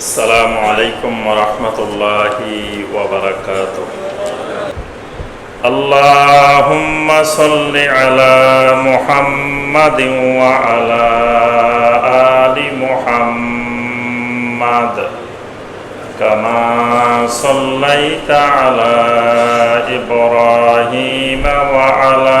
السلام عليكم ورحمة الله وبركاته اللهم صل على محمد وعلى آل محمد كما صليت على إبراهيم وعلى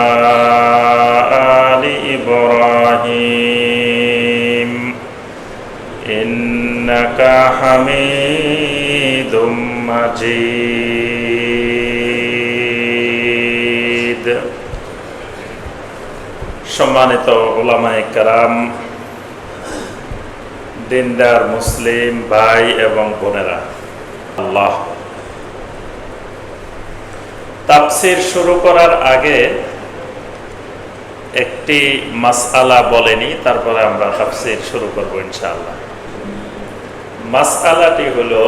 إنك حميد مجيد সম্মানিত ওলামায়ে কারাম দিনদার মুসলিম ভাই এবং বোনেরা আল্লাহ তাফসির শুরু করার আগে একটি মাসআলা বলেনি তারপরে আমরা তাফসির শুরু করব ইনশাআল্লাহ মাসআলাটি হলো,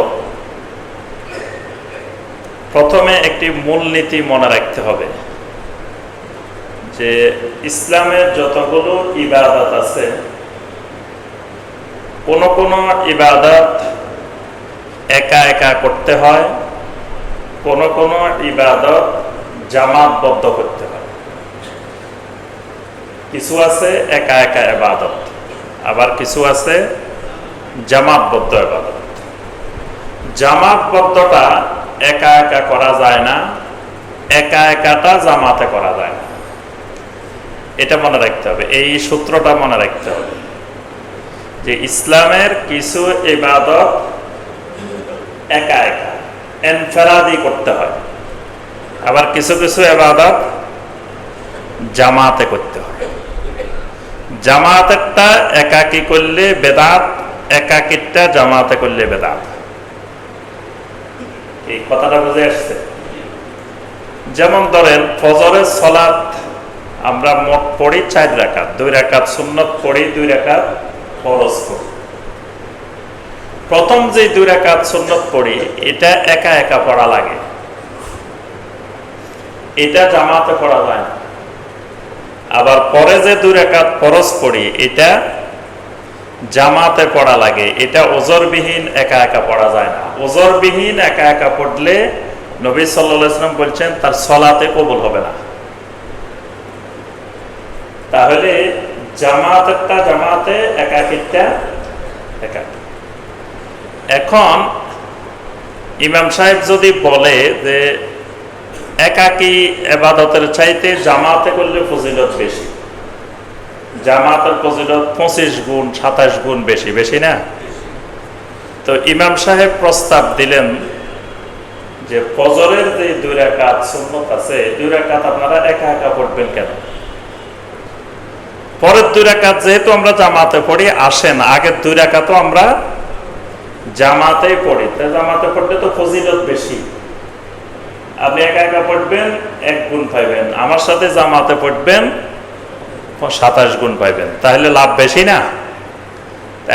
প্রথমে একটি মূলনীতি মনে রাখতে হবে যে ইসলামের যতগুলো ইবাদত আছে, কোন কোন ইবাদত একা একা করতে হয়, কোন কোন ইবাদত জামাতবদ্ধ করতে হয়। কিছু আছে একা একা এবাদত আবার কিছু আছে জামাতবদ্ধ এবাদত। জামাতবদ্ধটা একা একা করা যায় না, একা একাটা জামাতে করা যায় না। এটা মনে রাখতে হবে, এই সূত্রটা মনে রাখতে হবে। যে ইসলামের কিছু ইবাদত একা একা, এনফেরাদি করতে হয়। আবার কিছু কিছু এবাদত জামাতে করতে হয়। জামাতেরটা একাকি করলে বেদাত একাকিরটা জামাতে করলে বেদাত এই কথাটা বুঝে আসছে? যেমন ধরেন, ফজরের সলাৎ আমরা মোট পড়ি চার রাকাত, দুই রাকাত সুন্নত পড়ি, দুই রাকাত ফরজ পড়ি। প্রথম যে দুই রাকাত সুন্নত পড়ি, এটা একা একা পড়া লাগে। এটা জামাতে পড়া যায় আবার পরে যে দুই রেখাত ফরজ পড়ি, এটা জামাতে পড়া লাগে। এটা ওজরবিহীন একা একা পড়া যায় না। ওজরবিহীন একা একা পড়লে নবী সাল্লাম বলছেন, তার সলাতে কবুল হবে না। তাহলে জামাতেরটা জামাতে একাকিরটা একা। এখন ইমাম সাহেব যদি বলে যে, একাকি এবাদতের চাইতে জামাতে করলে ফজিলত জামাতের ফজিলত পঁচিশ গুণ, সাতাশ গুণ বেশি বেশি না? তো ইমাম সাহেব প্রস্তাব দিলেন যে ফজরের যে দুই রেখাত সুন্নত আছে দুই রেখাত আপনারা একা একা পড়বেন কেন? পরের দুই রেখাত যেহেতু আমরা জামাতে পড়ি, আসেন, আগের দুই রেখাতও আমরা জামাতেই পড়ি। তা জামাতে পড়লে তো ফজিলত বেশি। আপনি একা একা পড়বেন, এক গুণ পাইবেন। আমার সাথে জামাতে পড়বেন সাতাশ গুণ পাইবেন। তাহলে লাভ বেশি না?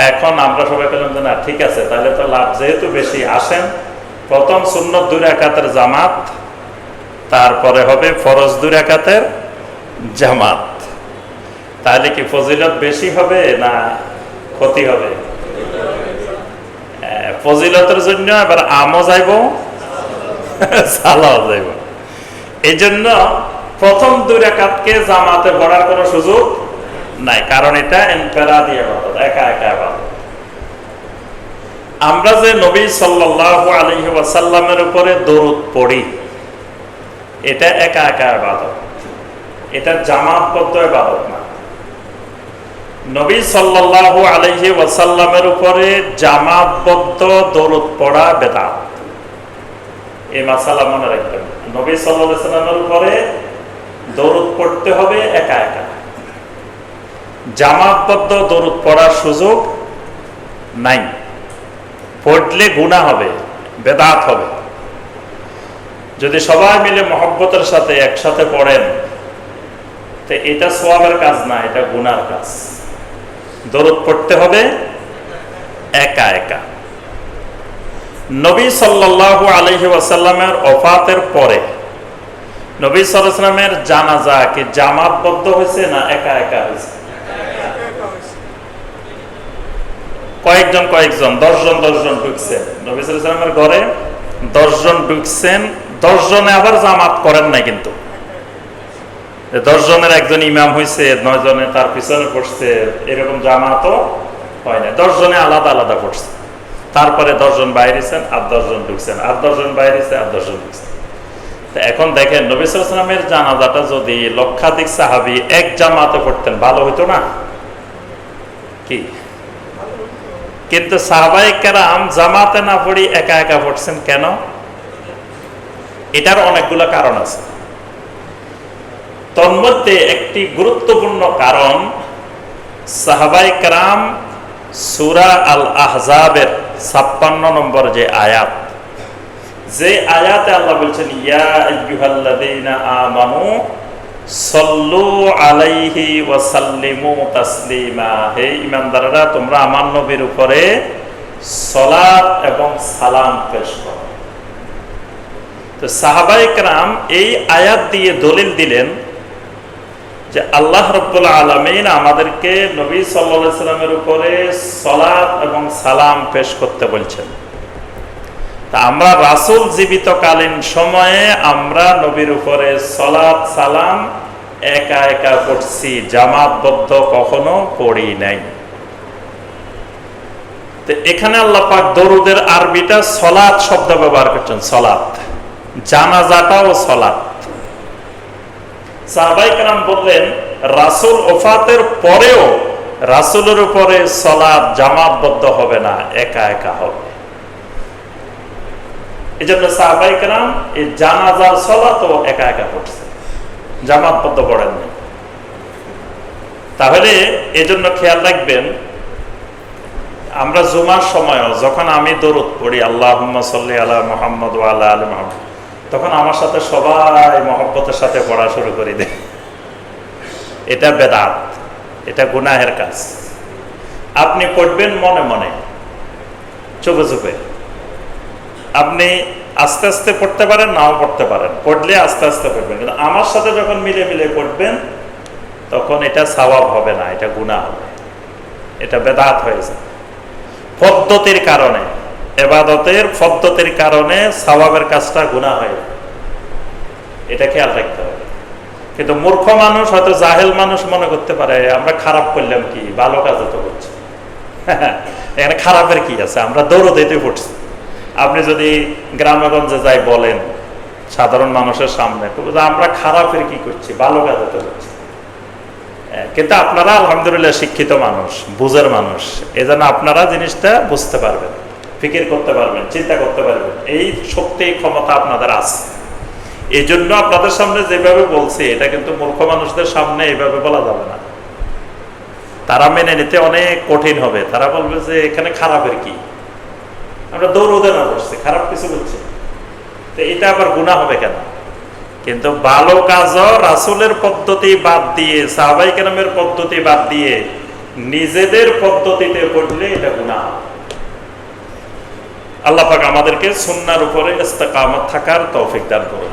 এখন আমরা সবাই পেলাম যে না, ঠিক আছে, তাহলে তো লাভ যেহেতু বেশি, আসেন। প্রথম শূন্য দুই একাতের জামাত, তারপরে হবে ফরজ দুই একাতের জামাত। তাহলে কি ফজিলত বেশি হবে না ক্ষতি হবে? ফজিলতের জন্য এবার আমও যাইব, সালাও যাইব। এই জন্য প্রথম দুই রেখাতকে জামাতে পড়ার কোনো সুযোগ নাই, কারণ এটা একা একা আমরা যে নবী সাল্লাহ আলহি ওয়াসাল্লামের উপরে দরুদ পড়ি, এটা একা একা আবাদত এটা জামাতবদ্ধ আবাদত না। নবী সাল্লাহ আলহি ওয়াসাল্লামের উপরে জামাতবদ্ধ দরুদ পড়া বেদাত। এই মাসালা মনে রাখবেন। নবী সাল্লামের উপরে দরুদ পড়তে হবে একা একা। জামাতবদ্ধ দরুদ পড়ার সুযোগ নাই। পড়লে গুণা হবে, বেদাত হবে। যদি সবাই মিলে মহব্বতের সাথে একসাথে পড়েন, তো এটা সোয়াবের কাজ না, এটা গুনার কাজ। দরদ পড়তে হবে একা একা। নবী সাল্লাল্লাহু আলহি অফাতের পরে নবী সাল্লামের জানাজা কি জামাতবদ্ধ হয়েছে না একা একা হয়েছে? কয়েকজন কয়েকজন, দশজন দশজন ঢুকছেন নবী সাল্লামের ঘরে দশজন ঢুকছেন, দশজনে আবার জামাত করেন নাই কিন্তু। দশ জনের একজন ইমাম হয়েছে নয় জনে তার পিছনে পড়ছে, এরকম জামাতও হয় না দশ জনে আলাদা আলাদা পড়ছে। তারপরে দশজন বাইরেছেন আর দশজন ঢুকছেন, আর দশজন বাইরেছে আর দশজন ঢুকছেন। এখন দেখেন নবিসামের জানাজাটা যদি লক্ষাধিক সাহাবি এক জামাতে পড়তেন, ভালো হইতো না? কি? কিন্তু সাহাবাই কেরাম জামাতে না পড়ি একা একা পড়ছেন কেন? এটার অনেকগুলো কারণ আছে। তন্মধ্যে একটি গুরুত্বপূর্ণ কারণ সাহাবাই কারাম সুরা আল আহজাবের ছাপ্পান্ন নম্বর যে আয়াত যে আয়াতে আল্লাহ বলছেন ইয়া আইয়ুহাল্লাযীনা আমানু সল্লু আলাইহি ওয়া সাল্লিমু তাসলিমা হে ঈমানদাররা তোমরা আমার নবীর উপরে সালাত এবং সালাম পেশ করো তো সাহাবাই کرام এই আয়াত দিয়ে দলিল দিলেন যে আল্লাহ রব্বুল আলমিন আমাদেরকে নবী সাল্লা সাল্লামের উপরে সলাপ এবং সালাম পেশ করতে বলছেন তা আমরা রাসুল জীবিতকালীন সময়ে আমরা নবীর উপরে সলাপ সালাম একা একা পড়ছি, জামাতবদ্ধ কখনো পড়ি নাই। এখানে আল্লাহ পাক দরুদের আরবিটা সলাৎ শব্দ ব্যবহার করছেন সলাৎ জানাজাটাও সলাৎ সাহাবাই কালাম বললেন, রাসুল ওফাতের পরেও রাসুলের উপরে সলাদ জামাতবদ্ধ হবে না, একা একা হবে। এই জন্য সাহাবাই কালাম এই জানাজার সলাতও একা একা পড়ছে। জামাতবদ্ধ পড়েননি তাহলে এজন্য খেয়াল রাখবেন, আমরা জুমার সময়ও যখন আমি দরুদ পড়ি আল্লাহ সাল্লি আলা মোহাম্মদ আল্লাহ আলী মোহাম্মদ, তখন আমার সাথে সবাই মহব্বতের সাথে পড়া শুরু করে দেয়। এটা বেদাত, এটা গুনাহের কাজ। আপনি পড়বেন মনে মনে, চুপে চুপে। আপনি আস্তে আস্তে পড়তে পারেন, নাও পড়তে পারেন। পড়লে আস্তে আস্তে পড়বেন। কিন্তু আমার সাথে যখন মিলে মিলে পড়বেন, তখন এটা স্বভাব হবে না, এটা গুণা হবে। এটা বেদাত হয়েছে পদ্ধতির কারণে, এবাদতের পদ্ধতির কারণে স্বভাবের কাজটা গুণা হয় এটা খেয়াল রাখতে হবে। কিন্তু মূর্খ মানুষ, হয়তো জাহেল মানুষ মনে করতে পারে, আমরা খারাপ করলাম কি? ভালো কাজ তো করছি। এখানে খারাপের কি আছে? আমরা দৌড় দিতে পড়ছি। আপনি যদি গ্রামেগঞ্জে যাই বলেন, সাধারণ মানুষের সামনে আমরা খারাপের কি করছি? ভালো কাজ তো করছি কিন্তু আপনারা আলহামদুলিল্লাহ শিক্ষিত মানুষ, বুঝের মানুষ। এজন্য আপনারা জিনিসটা বুঝতে পারবেন, ফিকির করতে পারবেন, চিন্তা করতে পারবেন। এই শক্তি, ক্ষমতা আপনাদের আছে। এই জন্য আপনাদের সামনে যেভাবে বলছি, এটা কিন্তু মূর্খ মানুষদের সামনে এইভাবে বলা যাবে না। তারা মেনে নিতে অনেক কঠিন হবে। তারা বলবে যে, এখানে খারাপের কি? আমরা দৌড় না করছি, খারাপ কিছু বলছি তো এটা আবার গুণা হবে কেন? কিন্তু ভালো কাজও রাসুলের পদ্ধতি বাদ দিয়ে, সাহবাই কেরামের পদ্ধতি বাদ দিয়ে, নিজেদের পদ্ধতিতে পড়লে এটা গুণা আল্লাহ পাক আমাদেরকে সুন্নার উপরে থাকার তৌফিক দান করুন।